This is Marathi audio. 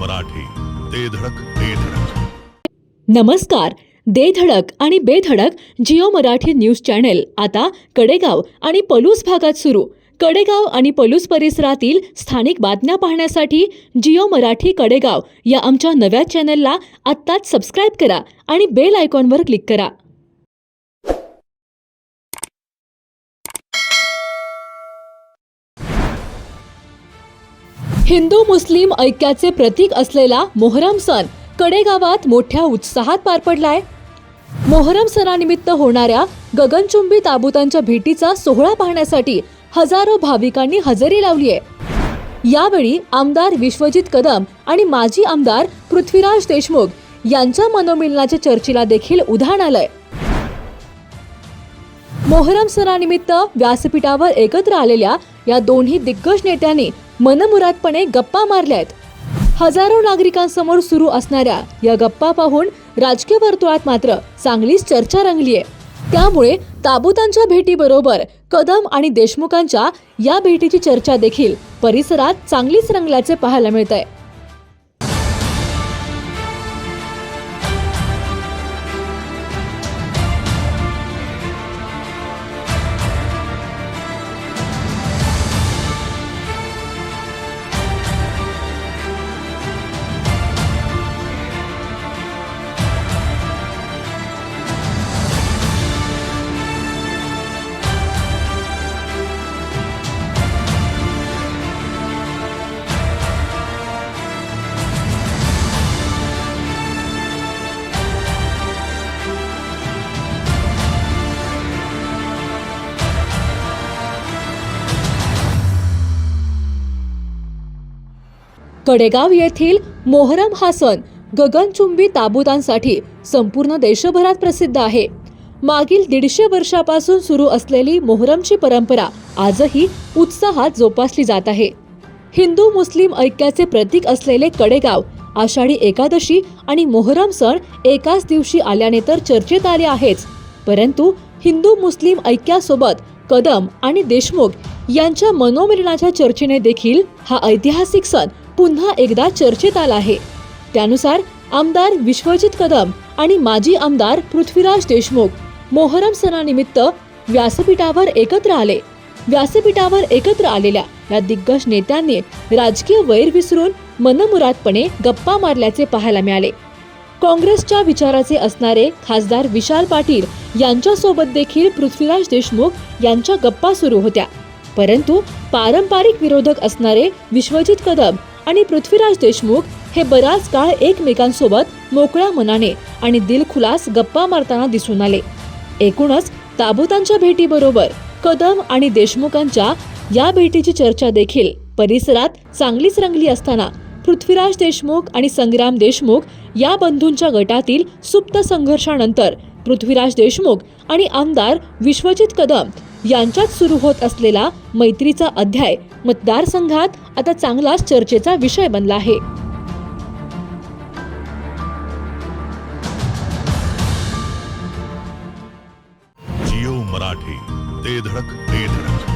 मराठी. ते धडक ते धडक. नमस्कार. दे धडक आणि बेधडक जिओ मराठी न्यूज चॅनेल. आता कडेगाव आणि पलूस भागात सुरू. कडेगाव आणि पलूस परिसरातील स्थानिक बातम्या पाहण्यासाठी जिओ मराठी कडेगाव या आमच्या नव्या चॅनलला आत्ताच सबस्क्राईब करा आणि बेल आयकॉनवर क्लिक करा. हिंदू मुस्लिम ऐक्याचे प्रतीक असलेला मोहरम सण कडेगावात मोठ्या उत्साहात पार पडलाय. मोहरम सणानिमित्त होणाऱ्या गगनचुंबी ताबुतांच्या भेटीचा सोहळा पाहण्यासाठी हजारो भाविकांनी हजेरी लावली आहे यावेळी आमदार विश्वजित कदम आणि माजी आमदार पृथ्वीराज देशमुख यांच्या मनोमिलनाच्या चर्चेला देखील उधाण आलंय. मोहरम सणानिमित्त व्यासपीठावर एकत्र आलेल्या या दोन्ही दिग्गज नेत्यांनी मनमुरादपणे गप्पा मारल्या आहेत हजारो नागरिकांसमोर सुरू असणाऱ्या या गप्पा पाहून राजकीय वर्तुळात मात्र चांगलीच चर्चा रंगली आहे त्यामुळे ताबुतांच्या भेटीबरोबर कदम आणि देशमुखांच्या या भेटीची चर्चा देखील परिसरात चांगलीच रंगल्याचे पाहायला मिळत आहे कडेगाव येथील मोहरम हा सण गगनचुंबी ताबुतांसाठी संपूर्ण देशभरात प्रसिद्ध आहे. मागील दीडशे वर्षापासून सुरू असलेली मोहरमची परंपरा आजही उत्साहात जोपासली जात आहे. हिंदू मुस्लिम ऐक्याचे प्रतीक असलेले कडेगाव आषाढी एकादशी आणि मोहरम सण एकाच दिवशी आल्याने तर चर्चेत आले आहेच. परंतु हिंदू मुस्लिम ऐक्यासोबत कदम आणि देशमुख यांच्या मनोमिलनाच्या चर्चेने देखील हा ऐतिहासिक सण पुन्हा एकदा चर्चेत आला आहे. त्यानुसार आमदार विश्वजित कदम आणि माजी आमदार पृथ्वीराज देशमुख मोहरम सणानिमित्त व्यासपीठावर एकत्र आले. व्यासपीठावर एकत्र आलेल्या या दिग्गज नेत्यांनी राजकीय वैर विसरून मनमुरादपणे गप्पा मारल्याचे पाहायला मिळाले. काँग्रेसच्या विचाराचे असणारे खासदार विशाल पाटील यांच्यासोबत देखील पृथ्वीराज देशमुख यांच्या गप्पा सुरू होत्या. परंतु पारंपरिक विरोधक असणारे विश्वजित कदम आणि पृथ्वीराज देशमुख हे बराच काळ एकमेकांसोबत मोकळ्या मनाने आणि दिलखुलास गप्पा मारताना दिसून आले. एकूणच ताबुतांच्या भेटीबरोबर कदम आणि देशमुखांच्या या भेटीची चर्चा देखील परिसरात चांगलीच रंगली असताना पृथ्वीराज देशमुख आणि संग्राम देशमुख या बंधूंच्या गटातील सुप्त संघर्षानंतर पृथ्वीराज देशमुख आणि आमदार विश्वजित कदम यांच्यात सुरू होत असलेला मैत्रीचा अध्याय मतदारसंघात आता चांगलाच चर्चेचा विषय बनला आहे. मराठी ते धडक ते धडक.